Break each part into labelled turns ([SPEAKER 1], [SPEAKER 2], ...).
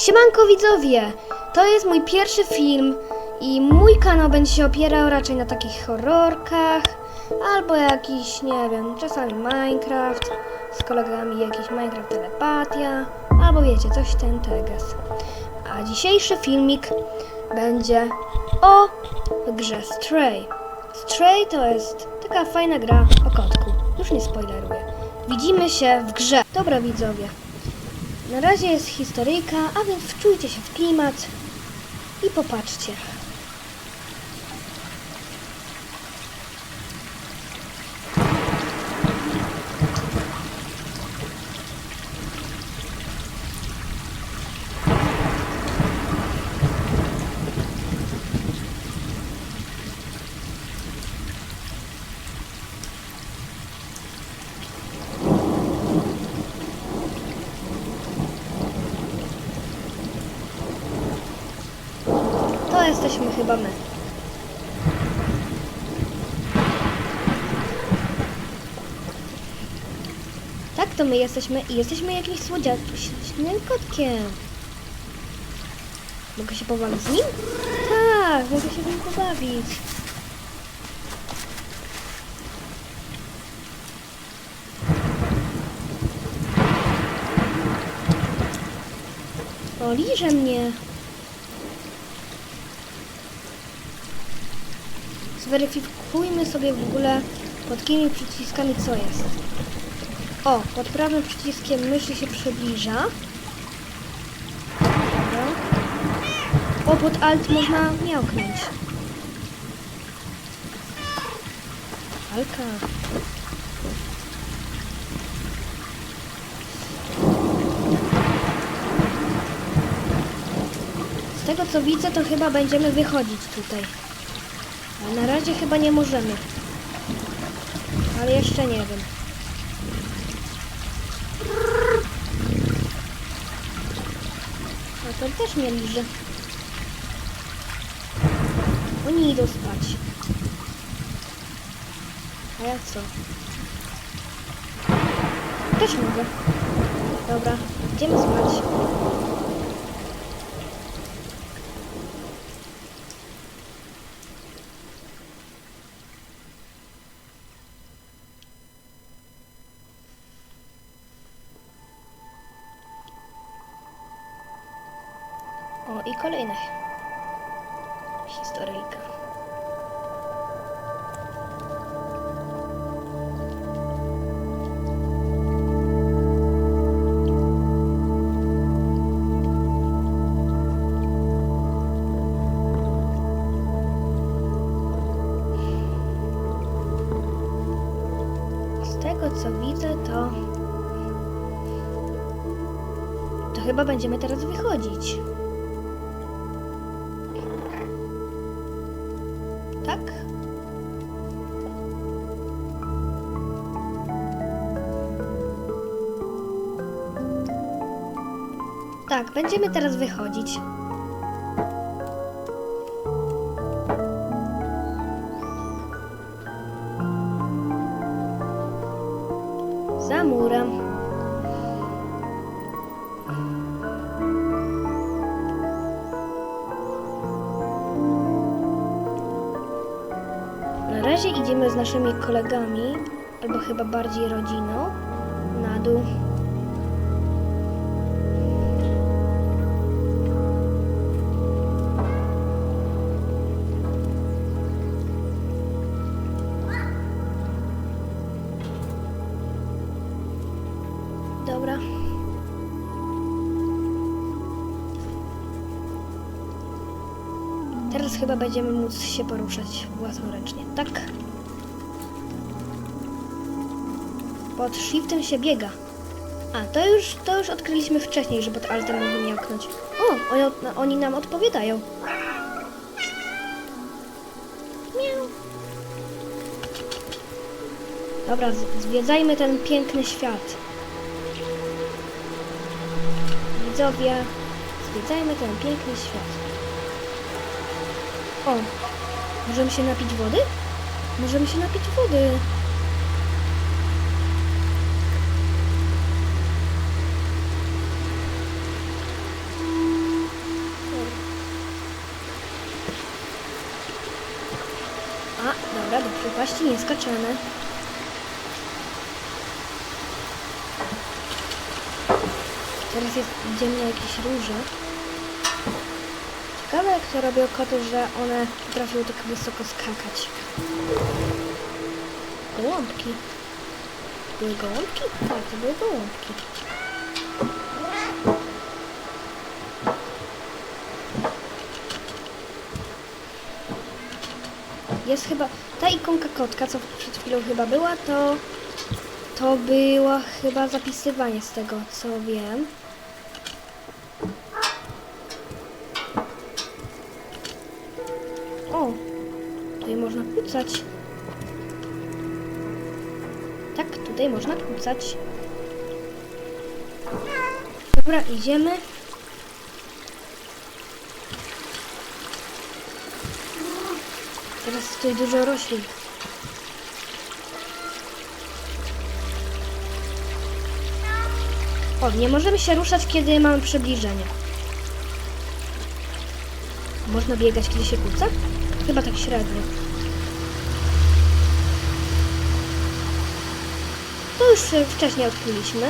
[SPEAKER 1] Siemanko widzowie! To jest mój pierwszy film i mój kanał będzie się opierał raczej na takich horrorkach albo jakiś, nie wiem, czasami Minecraft z kolegami jakiś Minecraft telepatia albo wiecie, coś ten teges. A dzisiejszy filmik będzie o grze Stray. Stray to jest taka fajna gra o kotku. Już nie spoileruję. Widzimy się w grze. Dobra widzowie, na razie jest historyjka, a więc wczujcie się w klimat i popatrzcie. To jesteśmy chyba my. Tak, to my jesteśmy i jesteśmy jakimś słodziacznym kotkiem. Mogę się pobawić z nim? Tak, mogę się z nim pobawić. O, liże mnie. Zweryfikujmy sobie w ogóle pod kimi przyciskami co jest. O, pod prawym przyciskiem myszy się przybliża. Dobra. O, pod alt można miałknąć. Alka. Z tego co widzę, to chyba będziemy wychodzić tutaj. Na razie chyba nie możemy. Ale jeszcze nie wiem. A to też mnie liży. Oni idą spać. A ja co? Też mogę. Dobra, idziemy spać. Kolejna historyjka. Z tego co widzę, to. To chyba będziemy teraz wychodzić. Tak, będziemy teraz wychodzić. Za murem. Na razie idziemy z naszymi kolegami, albo chyba bardziej rodziną, na dół. Chyba będziemy móc się poruszać własnoręcznie, tak? Pod shiftem się biega. A, to już, to już odkryliśmy wcześniej, że pod altem możemy miałknąć. O, oni, oni nam odpowiadają. Miau. Dobra, zwiedzajmy ten piękny świat. Widzowie, zwiedzajmy ten piękny świat. O, możemy się napić wody? Możemy się napić wody. A, dobra, do przepaści nie skaczemy. Teraz jest, idziemy na jakieś róże. To robią koty, że one potrafią tak wysoko skakać. Gołąbki. Były gołąbki? Tak, to były gołąbki. Jest chyba... Ta ikonka kotka, co przed chwilą chyba była, to... To było chyba zapisywanie z tego, co wiem. Tutaj można kucać. Dobra, idziemy. Teraz tutaj dużo roślin. O, nie możemy się ruszać, kiedy mamy przybliżenie. Można biegać, kiedy się kłóca? Chyba tak średnio. Już e, wcześniej odkryliśmy.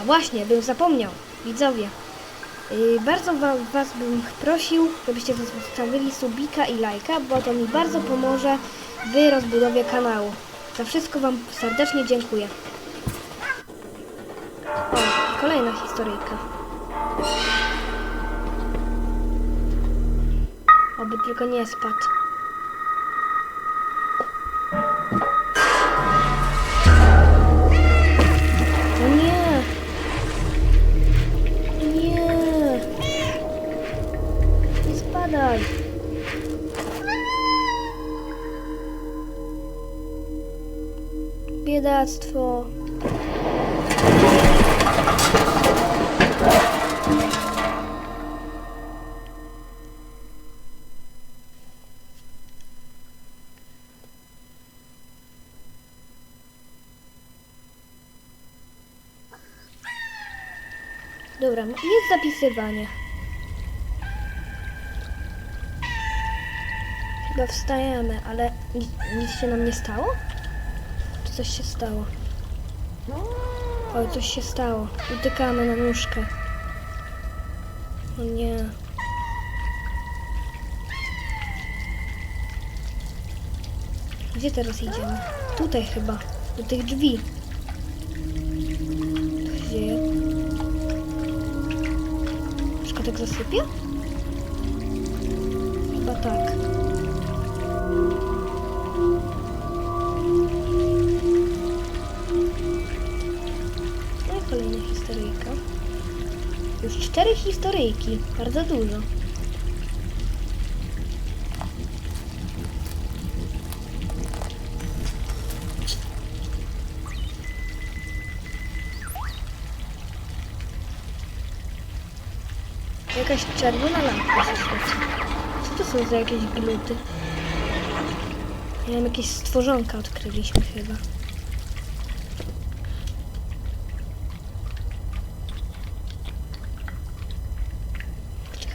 [SPEAKER 1] A właśnie, bym zapomniał. Widzowie, yy, bardzo wa Was bym prosił, żebyście zostawili subika i lajka, bo to mi bardzo pomoże w rozbudowie kanału. Za wszystko Wam serdecznie dziękuję. O, kolejna historyjka. Oby tylko nie spadł. Dobra, jest zapisywanie. Chyba wstajemy, ale nic, nic się nam nie stało? Czy coś się stało? Oj, coś się stało. Utykamy na nóżkę. O nie. Gdzie teraz idziemy? Tutaj chyba. Do tych drzwi. Szkotek zasypie? Chyba tak. No i kolejna historyjka. Już cztery historyjki. Bardzo dużo. Czerwona lampka się świeci. Co to są za jakieś gluty? Nie wiem, jakieś stworzonka odkryliśmy chyba.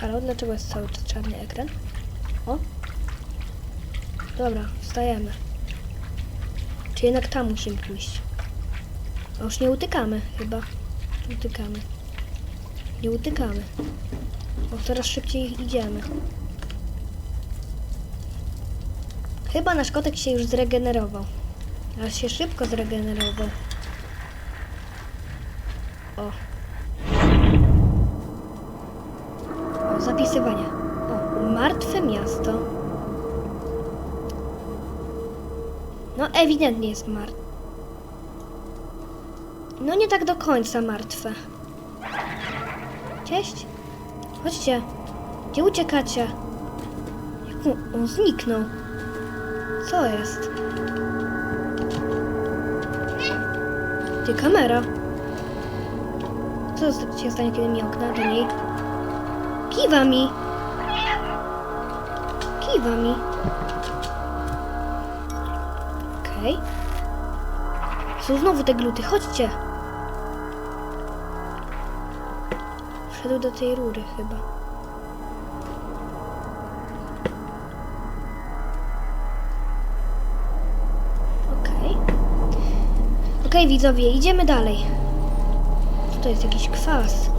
[SPEAKER 1] Halo, dlaczego jest cały czarny ekran? O! Dobra, wstajemy. Czy jednak tam musimy pójść? A już nie utykamy chyba. Utykamy. Nie utykamy. Bo coraz szybciej idziemy. Chyba nasz kotek się już zregenerował. Ale się szybko zregenerował. O. o zapisywanie. O, martwe miasto. No ewidentnie jest martwe. No nie tak do końca martwe. Cześć. Chodźcie. Gdzie uciekacie? Jak on, on zniknął? Co jest? Ty, kamera. Co się stanie, kiedy mi okna do niej? Kiwa mi. Kiwa mi. Okej. Są znowu te gluty, chodźcie. Wszedł do tej rury chyba. Okej. Okay. Okej, okay, widzowie, idziemy dalej. Tutaj jest jakiś kwas.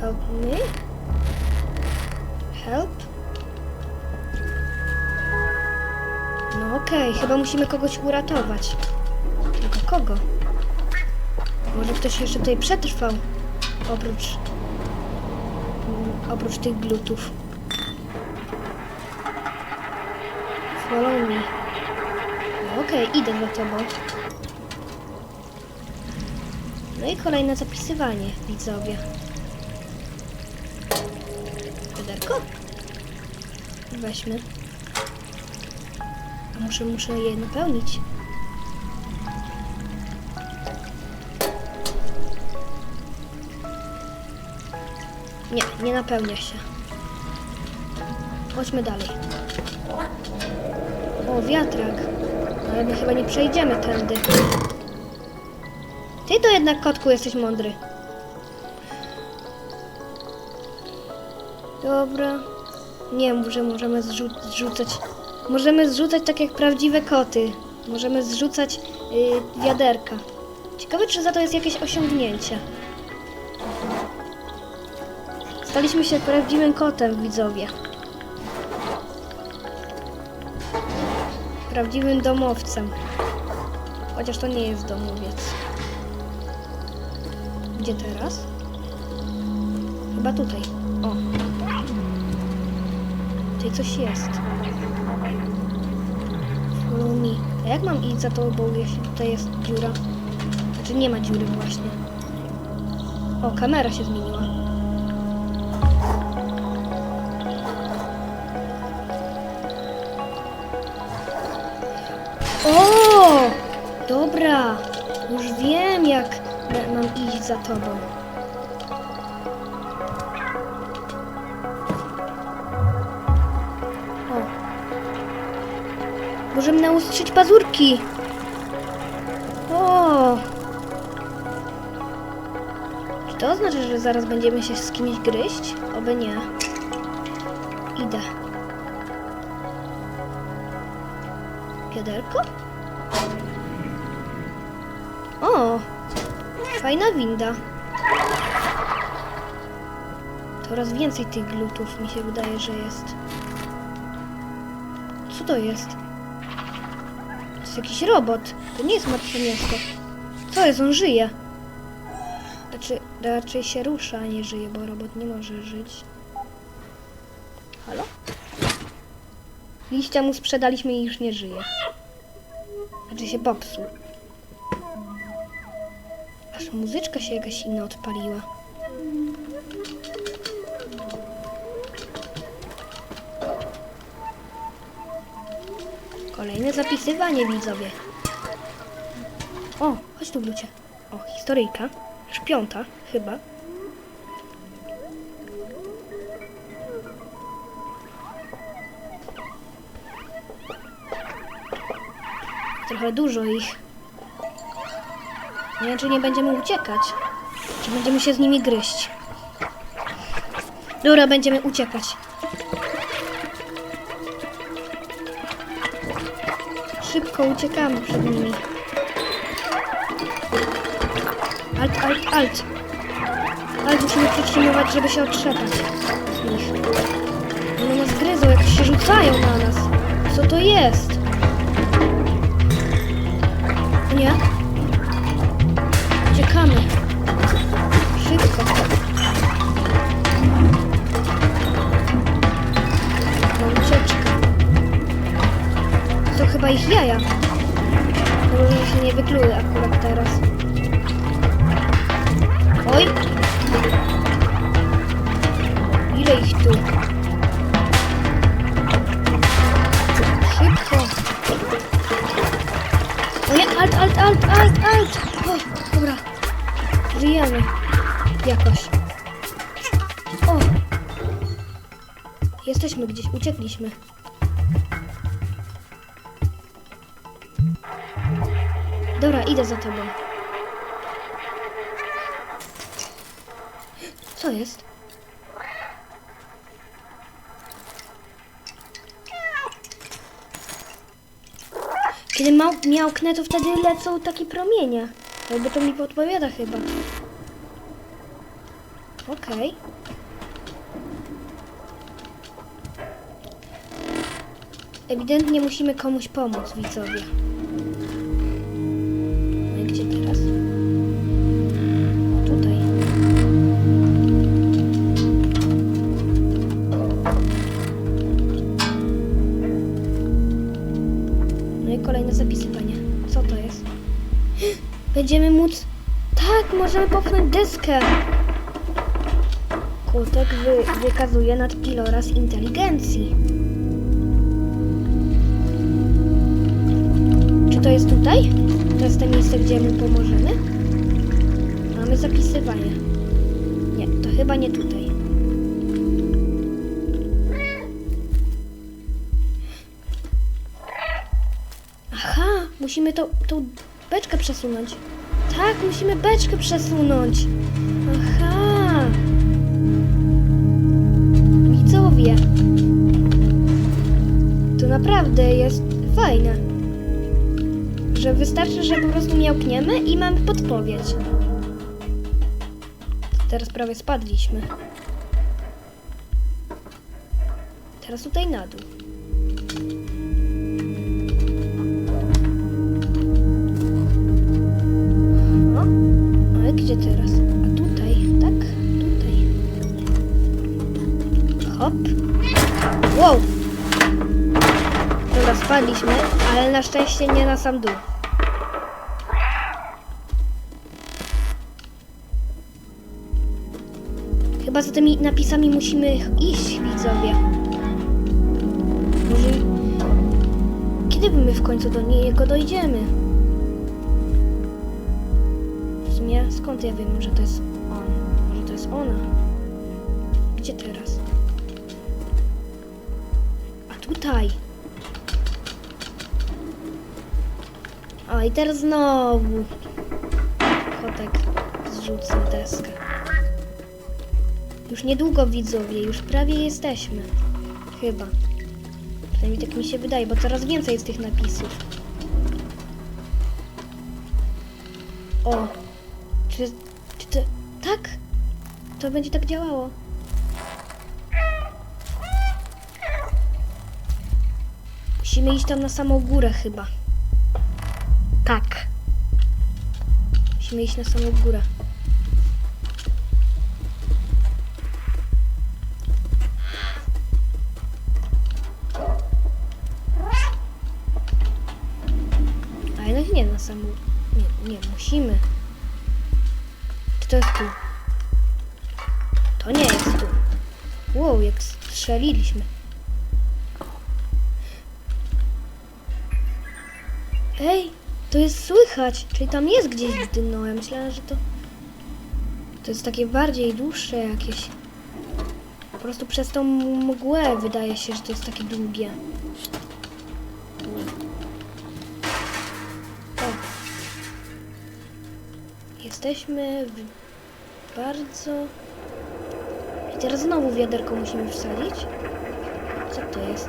[SPEAKER 1] Help me? Help? No okej, okay. chyba musimy kogoś uratować. Tylko kogo? Może ktoś jeszcze tutaj przetrwał? Oprócz... Oprócz tych glutów. Follow me. No Okej, idę za tobą. No i kolejne zapisywanie, widzowie. Wiaderko? Weźmy. Muszę, muszę je napełnić. Nie, nie napełnia się. Chodźmy dalej. O, wiatrak. Ale my chyba nie przejdziemy tędy. Ty to jednak, kotku, jesteś mądry. Dobra. Nie mów, że możemy zrzu- zrzucać. Możemy zrzucać tak jak prawdziwe koty. Możemy zrzucać yy, wiaderka. Ciekawe, czy za to jest jakieś osiągnięcie. Staliśmy się prawdziwym kotem, widzowie. Prawdziwym domowcem. Chociaż to nie jest domowiec. Gdzie teraz? Chyba tutaj. O. Tutaj coś jest. Follow. A jak mam iść za tobą, jeśli tutaj jest dziura? Znaczy nie ma dziury właśnie. O, kamera się zmieniła. Jak ma- mam iść za tobą. O. Możemy naustrzyć pazurki. O! Czy to oznacza, że zaraz będziemy się z kimś gryźć? Oby nie. Idę. Wiaderko? Fajna winda. Coraz więcej tych glutów mi się wydaje, że jest. Co to jest? To jest jakiś robot. To nie jest martwe miasto. Co jest? On żyje. Znaczy, raczej się rusza, a nie żyje, bo robot nie może żyć. Halo? Liścia mu sprzedaliśmy i już nie żyje. Znaczy się popsuł. Muzyczka się jakaś inna odpaliła. Kolejne zapisywanie, widzowie. O, chodź tu, Lucie. O, historyjka. Już piąta, chyba. Trochę dużo ich. Nie wiem, czy nie będziemy uciekać. Czy będziemy się z nimi gryźć. Dobra, będziemy uciekać. Szybko uciekamy przed nimi. Alt, alt, alt. Alt musimy przytrzymywać, żeby się otrzepać z nich. One nas gryzą, jak się rzucają na nas. Co to jest? Nie? Uciekamy. Szybko. To ucieczka. To chyba ich jaja. Może się nie wykluły akurat teraz. Oj! Ile ich tu? Szybko! O nie, alt, alt, alt, alt, alt! O, dobra. Żyjemy. Jakoś. O! Jesteśmy gdzieś, uciekliśmy. Dobra, idę za tobą. Co jest? Kiedy mał, miałknę, to wtedy lecą takie promienie. Jakby to mi podpowiada chyba. Okej. Ewidentnie musimy komuś pomóc, widzowie. No i gdzie teraz? Tutaj. No i kolejne zapisywanie. Co to jest? Będziemy móc... Tak, możemy popchnąć deskę. Kutek wy, wykazuje nadpiloraz inteligencji. Czy to jest tutaj? To jest to miejsce, gdzie mu pomożemy? Mamy zapisywanie. Nie, to chyba nie tutaj. Aha, musimy to, tą beczkę przesunąć. Tak, musimy beczkę przesunąć. Naprawdę jest fajne. Że wystarczy, że po prostu miałkniemy i mamy podpowiedź. Teraz prawie spadliśmy. Teraz tutaj na dół. O, ale gdzie teraz? A tutaj, tak? Tutaj. Hop. Wow! Spadliśmy, ale na szczęście nie na sam dół. Chyba za tymi napisami musimy iść, widzowie. Może... Kiedy my w końcu do niego dojdziemy? W sumie skąd ja wiem, że to jest on? Może to jest ona? Gdzie teraz? A tutaj. O, i teraz znowu kotek zrzuca deskę. Już niedługo widzowie, już prawie jesteśmy. Chyba. Przynajmniej tak mi się wydaje, bo coraz więcej jest tych napisów. O! Czy, czy to... Tak? To będzie tak działało. Musimy iść tam na samą górę chyba. Tak. Musimy iść na samą górę. Słychać. Czyli tam jest gdzieś dno. Ja myślałem, że to... To jest takie bardziej dłuższe jakieś. Po prostu przez tą mgłę wydaje się, że to jest takie długie. O. Jesteśmy w bardzo... I teraz znowu wiaderko musimy wsadzić? Co to jest?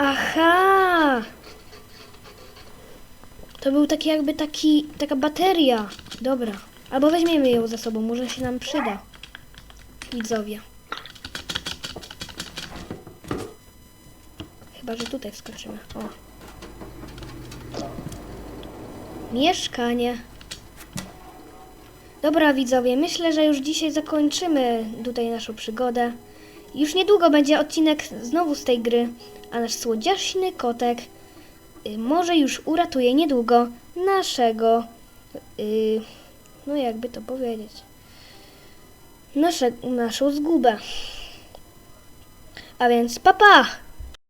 [SPEAKER 1] Aha! To był taki jakby taki, taka bateria. Dobra. Albo weźmiemy ją ze sobą, może się nam przyda. Widzowie. Chyba, że tutaj wskoczymy. O. Mieszkanie. Dobra, widzowie, myślę, że już dzisiaj zakończymy tutaj naszą przygodę. Już niedługo będzie odcinek znowu z tej gry, a nasz słodziaśny kotek y, może już uratuje niedługo naszego, y, no jakby to powiedzieć, nasze, naszą zgubę. A więc papa! Pa!